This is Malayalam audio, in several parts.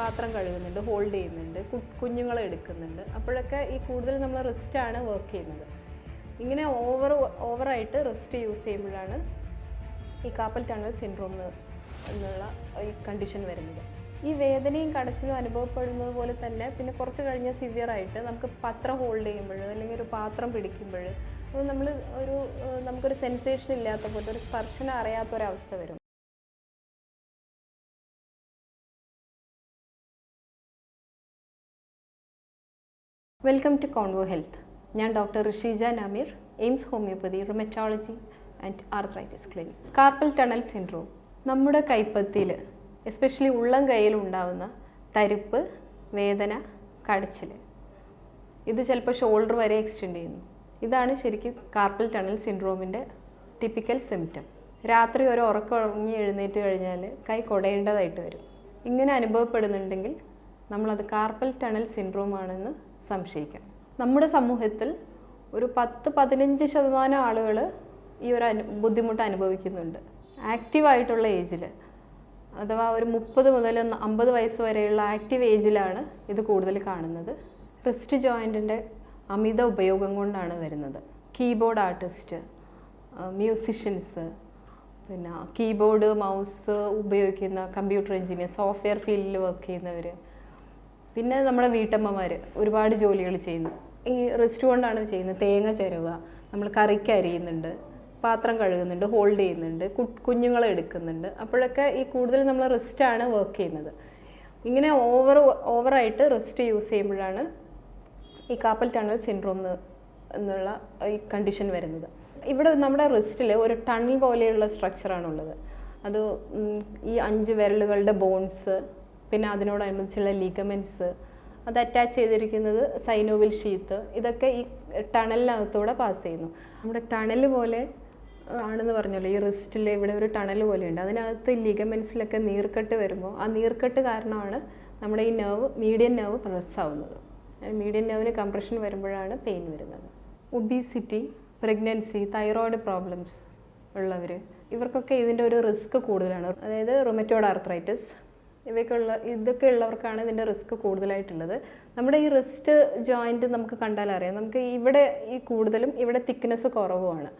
പാത്രം കഴുകുന്നുണ്ട് ഹോൾഡ് ചെയ്യുന്നുണ്ട് കുഞ്ഞുങ്ങളെ എടുക്കുന്നുണ്ട്. അപ്പോഴൊക്കെ ഈ കൂടുതൽ നമ്മൾ റിസ്റ്റാണ് വർക്ക് ചെയ്യുന്നത്. ഇങ്ങനെ ഓവർ ഓവറായിട്ട് റിസ്റ്റ് യൂസ് ചെയ്യുമ്പോഴാണ് ഈ കാപ്പൽ ടണൽ സിൻഡ്രോം എന്നുള്ള ഈ കണ്ടീഷൻ വരുന്നത്. ഈ വേദനയും കടച്ചിലും അനുഭവപ്പെടുന്നത് പോലെ തന്നെ പിന്നെ കുറച്ച് കഴിഞ്ഞ സിവിയറായിട്ട് നമുക്ക് പത്രം ഹോൾഡ് ചെയ്യുമ്പോൾ അല്ലെങ്കിൽ ഒരു പാത്രം പിടിക്കുമ്പോൾ നമ്മൾ ഒരു നമുക്കൊരു സെൻസേഷൻ ഇല്ലാത്ത പോലെ ഒരു സ്പർശനം അറിയാത്ത ഒരവസ്ഥ വരും. വെൽക്കം ടു കോൺവോ ഹെൽത്ത് ഞാൻ doctor Rishija Nameer AIMS homoeopathy rheumatology and arthritis clinic carpal tunnel syndrome നമ്മുടെ കൈപ്പത്തിയിൽ എസ്പെഷ്യലി ഉള്ളം കൈയിൽ ഉണ്ടാവുന്ന തരിപ്പ് വേദന കടച്ചിൽ ഇത് ചിലപ്പോൾ ഷോൾഡർ വരെ എക്സ്റ്റെൻഡ് ചെയ്യുന്നു. ഇതാണ് ശരിക്കും കാർപ്പൽ ടണൽ സിൻഡ്രോമിന്റെ ടിപ്പിക്കൽ സിംറ്റം രാത്രി ഒരു ഉറക്കം ഉറങ്ങി എഴുന്നേറ്റ് കഴിഞ്ഞാൽ കൈ കൊടയേണ്ടതായിട്ട് വരും. ഇങ്ങനെ അനുഭവപ്പെടുന്നുണ്ടെങ്കിൽ നമ്മളത് കാർപ്പൽ ടണൽ സിൻഡ്രോം ആണെന്ന് സംശയിക്കാം. നമ്മുടെ സമൂഹത്തിൽ ഒരു പത്ത് പതിനഞ്ച് ശതമാനം ആളുകൾ ഈ ഒരു അനു ബുദ്ധിമുട്ട് അനുഭവിക്കുന്നുണ്ട്. ആക്റ്റീവായിട്ടുള്ള ഏജിൽ അഥവാ ഒരു മുപ്പത് മുതൽ അമ്പത് വയസ്സ് വരെയുള്ള ആക്റ്റീവ് ഏജിലാണ് ഇത് കൂടുതൽ കാണുന്നത്. റിസ്റ്റ് ജോയിന്റിന്റെ അമിത ഉപയോഗം കൊണ്ടാണ് വരുന്നത്. കീബോർഡ് ആർട്ടിസ്റ്റ് മ്യൂസിഷ്യൻസ് പിന്നെ കീബോർഡ് മൗസ് ഉപയോഗിക്കുന്ന കമ്പ്യൂട്ടർ എഞ്ചിനീയർ സോഫ്റ്റ്വെയർ ഫീൽഡിൽ വർക്ക് ചെയ്യുന്നവർ പിന്നെ നമ്മുടെ വീട്ടമ്മമാർ ഒരുപാട് ജോലികൾ ചെയ്യുന്നു. ഈ റിസ്റ്റ് കൊണ്ടാണ് ചെയ്യുന്നത്. തേങ്ങ ചിരവുക നമ്മൾ കറിക്ക് അരിയുന്നുണ്ട് പാത്രം കഴുകുന്നുണ്ട് ഹോൾഡ് ചെയ്യുന്നുണ്ട് കുഞ്ഞുങ്ങളെ എടുക്കുന്നുണ്ട്. അപ്പോഴൊക്കെ ഈ കൂടുതൽ നമ്മൾ റിസ്റ്റാണ് വർക്ക് ചെയ്യുന്നത്. ഇങ്ങനെ ഓവർ ഓവറായിട്ട് റിസ്റ്റ് യൂസ് ചെയ്യുമ്പോഴാണ് ഈ കാപ്പൽ ടണൽ സിൻഡ്രോം എന്നുള്ള ഈ കണ്ടീഷൻ വരുന്നത്. ഇവിടെ നമ്മുടെ റിസ്റ്റിൽ ഒരു ടണൽ പോലെയുള്ള സ്ട്രക്ചറാണുള്ളത് അത് ഈ അഞ്ച് വിരലുകളുടെ ബോൺസ് പിന്നെ അതിനോടനുബന്ധിച്ചുള്ള ലിഗമെൻസ് അത് അറ്റാച്ച് ചെയ്തിരിക്കുന്നത് സൈനോവിൽ ഷീത്ത്. ഇതൊക്കെ ഈ ടണലിനകത്തൂടെ പാസ് ചെയ്യുന്നു. നമ്മുടെ ടണൽ പോലെ ആണെന്ന് പറഞ്ഞല്ലോ ഈ റിസ്റ്റിൽ ഇവിടെ ഒരു ടണൽ പോലെയുണ്ട്. അതിനകത്ത് ലിഗമെൻസിലൊക്കെ നീർക്കെട്ട് വരുമ്പോൾ ആ നീർക്കെട്ട് കാരണമാണ് നമ്മുടെ ഈ നെർവ് മീഡിയൻ നെർവ് പ്രസ് ആവുന്നത്. മീഡിയൻ നെർവിന് കംപ്രഷൻ വരുമ്പോഴാണ് പെയിൻ വരുന്നത്. ഒബീസിറ്റി പ്രഗ്നൻസി തൈറോയ്ഡ് പ്രോബ്ലംസ് ഉള്ളവർ ഇവർക്കൊക്കെ ഇതിന്റെ ഒരു റിസ്ക് കൂടുതലാണ്. അതായത് റൊമറ്റോഡ് ആർത്രൈറ്റിസ് ഇവയ്ക്കുള്ള ഇതൊക്കെ ഉള്ളവർക്കാണ് ഇതിന്റെ റിസ്ക് കൂടുതലായിട്ടുള്ളത്. നമ്മുടെ ഈ റിസ്റ്റ് ജോയിന്റ് നമുക്ക് കണ്ടാൽ അറിയാം. നമുക്ക് ഇവിടെ ഈ കൂടുതലും ഇവിടെ തിക്നെസ് കുറവുമാണ്.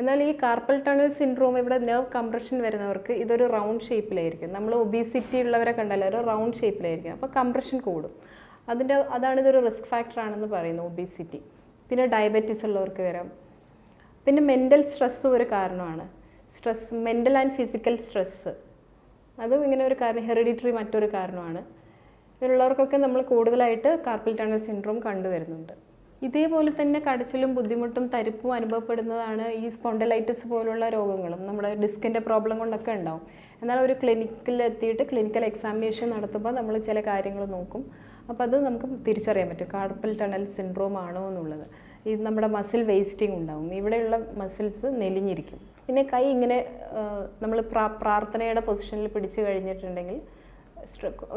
എന്നാൽ ഈ കാർപ്പൽ ടണൽ സിൻഡ്രോം ഇവിടെ നെർവ് കംപ്രഷൻ വരുന്നവർക്ക് ഇതൊരു റൗണ്ട് ഷേപ്പിലായിരിക്കും നമ്മൾ ഒബീസിറ്റി ഉള്ളവരെ കണ്ടാൽ ഒരു റൗണ്ട് ഷേപ്പിലായിരിക്കും അപ്പോൾ കംപ്രഷൻ കൂടും. അതിന്റെ അതാണ് ഇതൊരു റിസ്ക് ഫാക്ടറാണെന്ന് പറയുന്നത് ഒബീസിറ്റി പിന്നെ ഡയബറ്റീസ് ഉള്ളവർക്ക് വരാം. പിന്നെ മെന്റൽ സ്ട്രെസ്സും ഒരു കാരണമാണ്. Stress mental and physical stress അതും ഇങ്ങനെ ഒരു കാരണം ഹെറിഡിറ്ററി മറ്റൊരു കാരണമാണ്. ഇതിലുള്ളവർക്കൊക്കെ നമ്മൾ കൂടുതലായിട്ട് കാർപ്പൽ ടണൽ സിൻഡ്രോം കണ്ടുവരുന്നുണ്ട്. ഇതേപോലെ തന്നെ കടച്ചിലും ബുദ്ധിമുട്ടും തരിപ്പും അനുഭവപ്പെടുന്നതാണ് ഈ സ്പോണ്ടലൈറ്റിസ് പോലുള്ള രോഗങ്ങളും. നമ്മുടെ ഡിസ്കിന്റെ പ്രോബ്ലം കൊണ്ടൊക്കെ ഉണ്ടാവും. എന്നാൽ ഒരു ക്ലിനിക്കിൽ എത്തിയിട്ട് ക്ലിനിക്കൽ എക്സാമിനേഷൻ നടത്തുമ്പോൾ നമ്മൾ ചില കാര്യങ്ങൾ നോക്കും. അപ്പോൾ അത് നമുക്ക് തിരിച്ചറിയാൻ പറ്റും. കാർപ്പൽ ടണൽ സിൻഡ്രോം ആണോ എന്നുള്ളത്. ഇത് നമ്മുടെ മസിൽ വേസ്റ്റിംഗ് ഉണ്ടാവും. ഇവിടെയുള്ള മസിൽസ് നെലിഞ്ഞിരിക്കും. പിന്നെ കൈ ഇങ്ങനെ നമ്മൾ പ്രാർത്ഥനയുടെ പൊസിഷനിൽ പിടിച്ചു കഴിഞ്ഞിട്ടുണ്ടെങ്കിൽ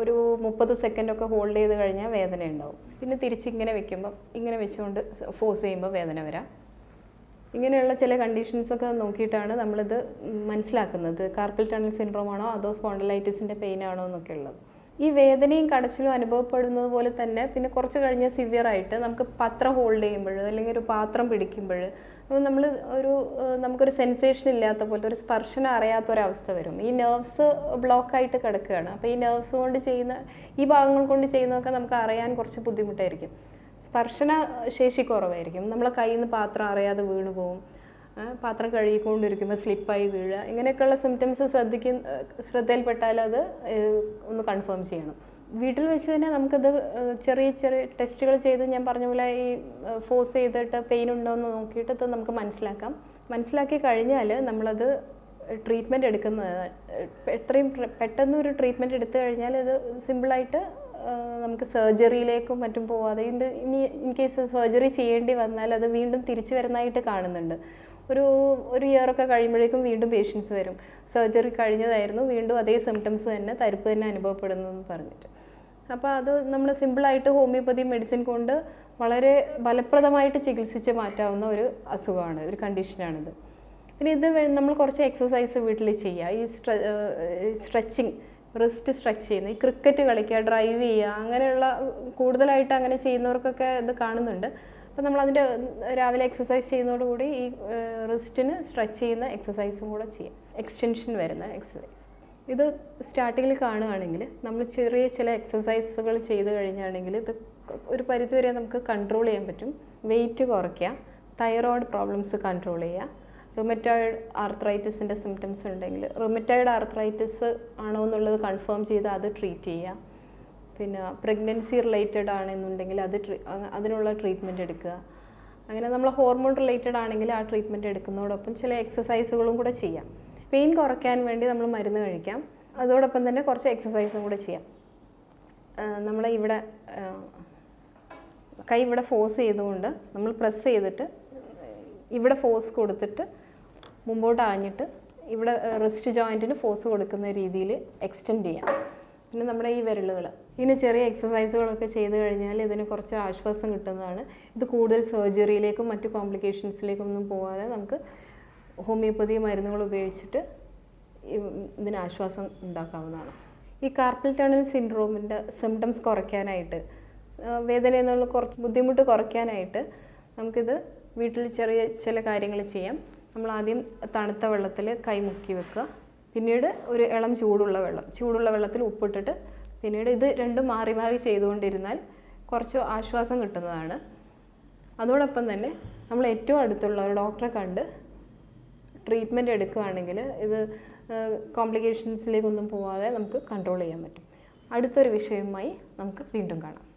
ഒരു മുപ്പത് സെക്കൻഡൊക്കെ ഹോൾഡ് ചെയ്ത് കഴിഞ്ഞാൽ വേദന ഉണ്ടാവും. പിന്നെ തിരിച്ച് ഇങ്ങനെ വെക്കുമ്പോൾ ഇങ്ങനെ വെച്ചുകൊണ്ട് ഫോഴ്സ് ചെയ്യുമ്പോൾ വേദന വരാം. ഇങ്ങനെയുള്ള ചില കണ്ടീഷൻസൊക്കെ നോക്കിയിട്ടാണ് നമ്മളിത് മനസ്സിലാക്കുന്നത്. കാർപ്പൽ ടണൽ സിൻഡ്രോം ആണോ അതോ സ്പോണ്ടലൈറ്റിസിന്റെ പെയിൻ ആണോ എന്നൊക്കെ ഉള്ളത്. ഈ വേദനയും കടച്ചിലും അനുഭവപ്പെടുന്നത് പോലെ തന്നെ പിന്നെ കുറച്ച് കഴിഞ്ഞ് സിവിയറായിട്ട് നമുക്ക് പത്രം ഹോൾഡ് ചെയ്യുമ്പോൾ അല്ലെങ്കിൽ ഒരു പാത്രം പിടിക്കുമ്പോൾ നമ്മൾ ഒരു നമുക്കൊരു സെൻസേഷൻ ഇല്ലാത്ത പോലെ ഒരു സ്പർശനം അറിയാത്ത ഒരവസ്ഥ വരും. ഈ നെർവ്സ് ബ്ലോക്കായിട്ട് കിടക്കുകയാണ്. അപ്പോൾ ഈ നെർവ്സ് കൊണ്ട് ചെയ്യുന്ന ഈ ഭാഗങ്ങൾ കൊണ്ട് ചെയ്യുന്നതൊക്കെ നമുക്ക് അറിയാൻ കുറച്ച് ബുദ്ധിമുട്ടായിരിക്കും. സ്പർശന ശേഷി കുറവായിരിക്കും. നമ്മളെ കയ്യിൽ നിന്ന് പാത്രം അറിയാതെ വീണു പോകും പാത്രം കഴുകിക്കൊണ്ടിരിക്കുമ്പോൾ സ്ലിപ്പായി വീഴുക ഇങ്ങനെയൊക്കെയുള്ള സിംറ്റംസ് ശ്രദ്ധിക്കുന്ന ശ്രദ്ധയിൽപ്പെട്ടാൽ അത് ഒന്ന് കൺഫേം ചെയ്യണം. വീട്ടിൽ വെച്ച് തന്നെ നമുക്കത് ചെറിയ ചെറിയ ടെസ്റ്റുകൾ ചെയ്ത് ഞാൻ പറഞ്ഞ പോലെ ഈ ഫോഴ്സ് ചെയ്തിട്ട് പെയിൻ ഉണ്ടോ എന്ന് നോക്കിയിട്ട് നമുക്ക് മനസ്സിലാക്കാം. മനസ്സിലാക്കി കഴിഞ്ഞാൽ നമ്മളത് ട്രീറ്റ്മെന്റ് എടുക്കുന്നത് എത്രയും പെട്ടെന്ന് ഒരു ട്രീറ്റ്മെന്റ് എടുത്തു കഴിഞ്ഞാൽ അത് സിമ്പിളായിട്ട് നമുക്ക് സർജറിയിലേക്കും മറ്റും പോവാതെ ഇനി ഇൻ കേസ് സർജറി ചെയ്യേണ്ടി വന്നാൽ അത് വീണ്ടും തിരിച്ചു വരുന്നതായിട്ട് കാണുന്നുണ്ട്. ഒരു ഒരു ഇയറൊക്കെ കഴിയുമ്പോഴേക്കും വീണ്ടും പേഷ്യൻസ് വരും. സർജറി കഴിഞ്ഞതായിരുന്നു വീണ്ടും അതേ സിംറ്റംസ് തന്നെ തരിപ്പ് തന്നെ അനുഭവപ്പെടുന്നു എന്ന് പറഞ്ഞിട്ട്. അപ്പോൾ അത് നമ്മൾ സിമ്പിളായിട്ട് ഹോമിയോപ്പതി മെഡിസിൻ കൊണ്ട് വളരെ ഫലപ്രദമായിട്ട് ചികിത്സിച്ച് മാറ്റാവുന്ന ഒരു അസുഖമാണ് ഒരു കണ്ടീഷനാണിത് പിന്നെ ഇത് നമ്മൾ കുറച്ച് എക്സസൈസ് വീട്ടിൽ ചെയ്യുക ഈ സ്ട്രെച്ചിങ് റിസ്റ്റ് സ്ട്രെച്ച് ചെയ്യുന്നത് ഈ ക്രിക്കറ്റ് കളിക്കുക ഡ്രൈവ് ചെയ്യുക അങ്ങനെയുള്ള കൂടുതലായിട്ട് അങ്ങനെ ചെയ്യുന്നവർക്കൊക്കെ ഇത് കാണുന്നുണ്ട്. അപ്പോൾ നമ്മൾ അതിന്റെ രാവിലെ എക്സസൈസ് ചെയ്യുന്നതോടുകൂടി ഈ റിസ്റ്റിന് സ്ട്രെച്ച് ചെയ്യുന്ന എക്സസൈസും കൂടെ ചെയ്യാം. എക്സ്റ്റൻഷൻ വരുന്ന എക്സസൈസ് ഇത് സ്റ്റാർട്ടിങ്ങിൽ കാണുകയാണെങ്കിൽ നമ്മൾ ചെറിയ ചില എക്സസൈസുകൾ ചെയ്ത് കഴിഞ്ഞാണെങ്കിൽ ഇത് ഒരു പരിധിവരെ നമുക്ക് കൺട്രോൾ ചെയ്യാൻ പറ്റും. വെയിറ്റ് കുറയ്ക്കുക തൈറോയ്ഡ് പ്രോബ്ലംസ് കൺട്രോൾ ചെയ്യുക. റുമറ്റോയിഡ് ആർത്രൈറ്റിസിന്റെ സിംറ്റംസ് ഉണ്ടെങ്കിൽ റുമറ്റോയിഡ് ആർത്രൈറ്റിസ് ആണോ എന്നുള്ളത് കൺഫേം ചെയ്ത് അത് ട്രീറ്റ് ചെയ്യുക. പിന്നെ പ്രഗ്നൻസി റിലേറ്റഡ് ആണെന്നുണ്ടെങ്കിൽ അത് അതിനുള്ള ട്രീറ്റ്മെന്റ് എടുക്കുക. അങ്ങനെ നമ്മൾ ഹോർമോൺ റിലേറ്റഡ് ആണെങ്കിൽ ആ ട്രീറ്റ്മെന്റ് എടുക്കുന്നതോടൊപ്പം ചില എക്സസൈസുകളും കൂടെ ചെയ്യാം. പെയിൻ കുറയ്ക്കാൻ വേണ്ടി നമ്മൾ മരുന്ന് കഴിക്കാം. അതോടൊപ്പം തന്നെ കുറച്ച് എക്സസൈസും കൂടെ ചെയ്യാം. നമ്മൾ ഇവിടെ കൈ ഇവിടെ ഫോഴ്സ് ചെയ്തുകൊണ്ട് നമ്മൾ പ്രസ് ചെയ്തിട്ട് ഇവിടെ ഫോഴ്സ് കൊടുത്തിട്ട് മുമ്പോട്ട് ആഞ്ഞിട്ട് ഇവിടെ റിസ്റ്റ് ജോയിന്റിന് ഫോഴ്സ് കൊടുക്കുന്ന രീതിയിൽ എക്സ്റ്റെൻഡ് ചെയ്യാം. പിന്നെ നമ്മുടെ ഈ വിരലുകൾ ഇതിന് ചെറിയ എക്സസൈസുകളൊക്കെ ചെയ്ത് കഴിഞ്ഞാൽ ഇതിന് കുറച്ച് ആശ്വാസം കിട്ടുന്നതാണ്. ഇത് കൂടുതൽ സർജറിയിലേക്കും മറ്റു കോംപ്ലിക്കേഷൻസിലേക്കും ഒന്നും പോകാതെ നമുക്ക് ഹോമിയോപ്പതി മരുന്നുകൾ ഉപയോഗിച്ചിട്ട് ഇതിന് ആശ്വാസം ഉണ്ടാക്കാവുന്നതാണ്. ഈ കാർപ്പൽ ടണൽ സിൻഡ്രോമിന്റെ സിംറ്റംസ് കുറയ്ക്കാനായിട്ട് വേദന എന്നുള്ള കുറച്ച് ബുദ്ധിമുട്ട് കുറയ്ക്കാനായിട്ട് നമുക്കിത് വീട്ടിൽ ചെറിയ ചില കാര്യങ്ങൾ ചെയ്യാം. നമ്മൾ ആദ്യം തണുത്ത വെള്ളത്തിൽ കൈ മുക്കി വെക്കുക. പിന്നീട് ഒരു ഇളം ചൂടുള്ള വെള്ളം. ചൂടുള്ള വെള്ളത്തിൽ ഉപ്പിട്ടിട്ട് പിന്നീട് ഇത് രണ്ടും മാറി മാറി ചെയ്തുകൊണ്ടിരുന്നാൽ കുറച്ച് ആശ്വാസം കിട്ടുന്നതാണ്. അതോടൊപ്പം തന്നെ നമ്മൾ ഏറ്റവും അടുത്തുള്ള ഒരു ഡോക്ടറെ കണ്ട് ട്രീറ്റ്മെന്റ് എടുക്കുകയാണെങ്കിൽ ഇത് കോംപ്ലിക്കേഷൻസിലേക്കൊന്നും പോവാതെ നമുക്ക് കൺട്രോൾ ചെയ്യാൻ പറ്റും. അടുത്തൊരു വിഷയവുമായി നമുക്ക് വീണ്ടും കാണാം.